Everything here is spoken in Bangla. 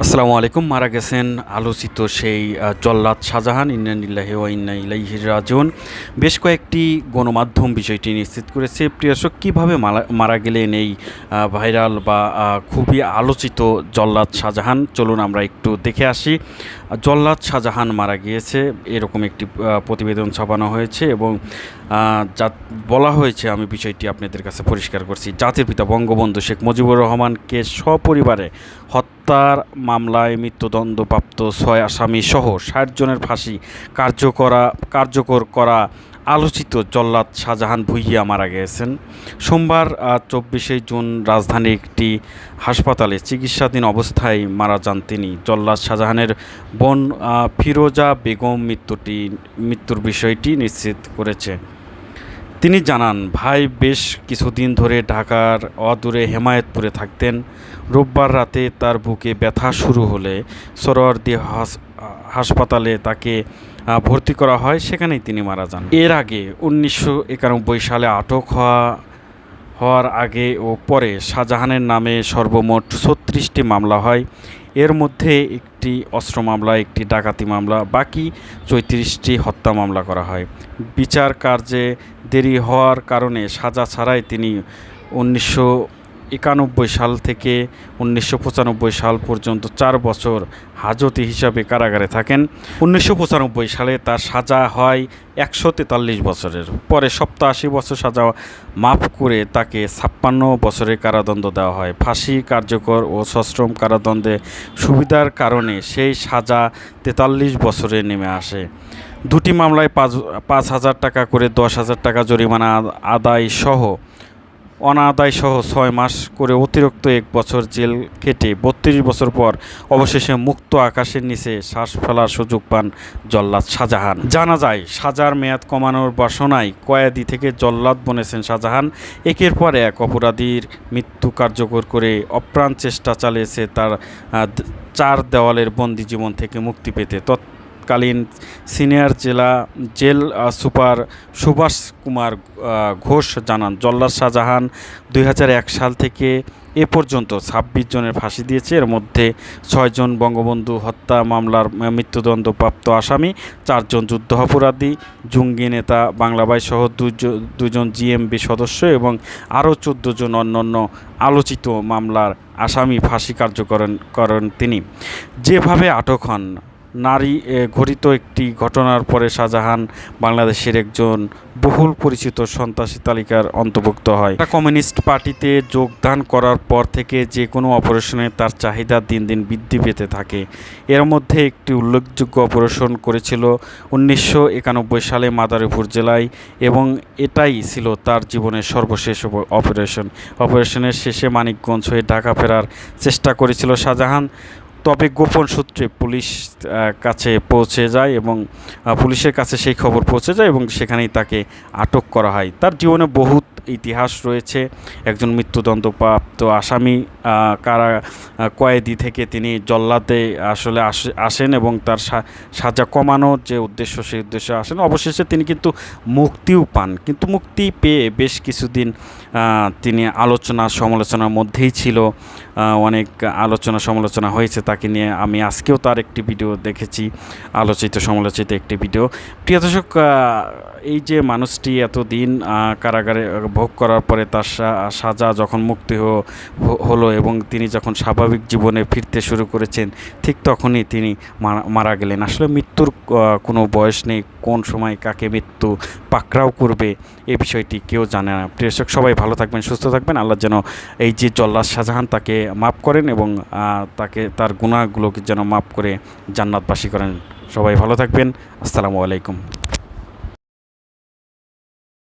আসসালামু আলাইকুম। মারা গেছেন আলোচিত সেই জল্লাদ শাহজাহান, ইন্নানিল্লাহি ওয়া ইন্না ইলাইহি রাজিউন। বেশ কয়েকটি গণমাধ্যম বিষয়টি নিশ্চিত করেছে। প্রিয়সক কীভাবে মারা- গেলেন এই ভাইরাল বা খুবই আলোচিত জল্লাদ শাহজাহান? চলুন আমরা একটু দেখে আসি। জল্লাদ শাহজাহান মারা গিয়েছে, এরকম একটি প্রতিবেদন ছাপানো হয়েছে এবং যা বলা হয়েছে, আমি বিষয়টি আপনাদের কাছে পরিষ্কার করছি। জাতির পিতা বঙ্গবন্ধু শেখ মুজিবুর রহমানকে সপরিবারে হত্যার মামলায় মৃত্যুদণ্ডপ্রাপ্ত ছয় আসামি সহ ষাট জনের ফাঁসি কার্যকরা, কার্যকর করা আলোচিত জল্লাদ শাহজাহান ভুইয়া মারা গিয়েছেন সোমবার চব্বিশে জুন রাজধানীর একটি হাসপাতালে চিকিৎসাধীন অবস্থায় মারা যান তিনি। জল্লাদ শাহজাহানের বোন ফিরোজা বেগম মৃত্যুটি, মৃত্যুর বিষয়টি নিশ্চিত করেছে। তিনি জানান, ভাই, বেশ কিছুদিন ধরে ঢাকার অদূরে হেমায়েতপুরে থাকতেন। রোববার রাতে তার বুকে ব্যথা শুরু হলে সরোয়ারদি হাস- হাসপাতালে তাকে ভর্তি করা হয়। সেখানেই তিনি মারা যান। এর আগে উনিশশো একানব্বই সালে আটক হওয়া হওয়ার আগে ও পরে শাহজাহানের নামে সর্বমোট ছত্রিশটি মামলা হয়। এর মধ্যে একটি অস্ত্র মামলা, একটি ডাকাতি মামলা, বাকি চৈত্রিশটি হত্যা মামলা করা হয়। বিচার কার্যে দেরি হওয়ার কারণে সাজা ছাড়াই তিনি উনিশশো একানব্বই সাল থেকে উনিশশো পঁচানব্বই সাল পর্যন্ত চার বছর হাজতি হিসাবে কারাগারে থাকেন। উনিশশো পঁচানব্বই সালে তার সাজা হয় একশো তেতাল্লিশ বছরের। পরে সপ্তাশি বছর সাজা মাফ করে তাকে ছাপ্পান্ন বছরের কারাদণ্ড দেওয়া হয়। ফাঁসি কার্যকর ও সশ্রম কারাদণ্ডে সুবিধার কারণে সেই সাজা তেতাল্লিশ বছরে নেমে আসে। দুটি মামলায় পাঁচ পাঁচ হাজার টাকা করে দশ হাজার টাকা জরিমানা আদায় সহ অনাদায় সহ ছয় মাস করে অতিরিক্ত এক বছর জেল কেটে বত্রিশ বছর পর অবশেষে মুক্ত আকাশের নিচে শ্বাস ফেলার সুযোগ পান জল্লাদ শাহজাহান। জানা যায়, সাজার মেয়াদ কমানোর বাসনায় কয়েদি থেকে জল্লাদ বনেছেন শাহজাহান। একের পর এক অপরাধীর মৃত্যু কার্যকর করে অপ্রাণ চেষ্টা চালিয়েছে তার চার দেওয়ালের বন্দি জীবন থেকে মুক্তি পেতে তৎকালীন সিনিয়র জেলা জেল সুপার সুভাষ কুমার ঘোষ জানান, জল্লাদ শাহজাহান দুই হাজার এক সাল থেকে এ পর্যন্ত ছাব্বিশ জনের ফাঁসি দিয়েছে। এর মধ্যে ছয়জন বঙ্গবন্ধু হত্যা মামলার মৃত্যুদণ্ডপ্রাপ্ত আসামি চারজন যুদ্ধ অপরাধী, জঙ্গি নেতা বাংলাবাই সহ দুজন দুজন জিএমবি সদস্য এবং আরও চোদ্দ জন অন্যান্য আলোচিত মামলার আসামি ফাঁসি কার্যকরণ করেন তিনি। যেভাবে আটক হন নারী ঘটিত একটি ঘটনার পরে শাহজাহান বাংলাদেশের একজন বহুল পরিচিত সন্ত্রাসী তালিকার অন্তর্ভুক্ত হয়। কমিউনিস্ট পার্টিতে যোগদান করার পর থেকে যে কোনো অপারেশনে তার চাহিদা দিন দিন বৃদ্ধি পেতে থাকে। এর মধ্যে একটি উল্লেখযোগ্য অপারেশন করেছিল উনিশশো একানব্বই সালে মাদারীপুর জেলায় এবং এটাই ছিল তার জীবনের সর্বশেষ অপারেশন। অপারেশনের শেষে মানিকগঞ্জ হয়ে ঢাকা ফেরার চেষ্টা করেছিল শাহজাহান। তবে গোপন সূত্রে পুলিশ কাছে পৌঁছে যায় এবং পুলিশের কাছে সেই খবর পৌঁছে যায় এবং সেখানেই তাকে আটক করা হয়। তার জীবনে বহুত ইতিহাস রয়েছে। একজন মৃত্যুদণ্ডপ্রাপ্ত আসামি কারা কয়েদি থেকে তিনি জল্লাতে আসলে আসে- আসেন এবং তার সাজা কমানোর যে উদ্দেশ্য, সেই উদ্দেশ্যে আসেন। অবশেষে তিনি কিন্তু মুক্তিও পান। কিন্তু মুক্তি পেয়ে বেশ কিছুদিন তিনি আলোচনা, সমালোচনার মধ্যেই ছিল। অনেক আলোচনা, সমালোচনা হয়েছে তাকে নিয়ে। আমি আজকেও তার একটি ভিডিও দেখেছি, আলোচিত, সমালোচিত একটি ভিডিও। প্রিয় দর্শক এই যে মানুষটি এতদিন কারাগারে ভোগ করার পরে তার সাজা যখন মুক্তি হলো এবং তিনি যখন স্বাভাবিক জীবনে ফিরতে শুরু করেছেন, ঠিক তখনই তিনি মারা- গেলেন। আসলে মৃত্যুর কোনো বয়স নেই, কোন সময় কাকে মৃত্যু পাকড়াও করবে এ বিষয়টি কেউ জানে না। প্রিয় দর্শক, সবাই ভালো থাকবেন, সুস্থ থাকবেন। আল্লাহ যেন এই যে জল্লাদ শাহজাহান তাকে মাফ করেন এবং তাকে, তার গুণাগুলোকে যেন মাফ করে জান্নাতবাসী করেন। সবাই ভালো থাকবেন। আসসালামু আলাইকুম।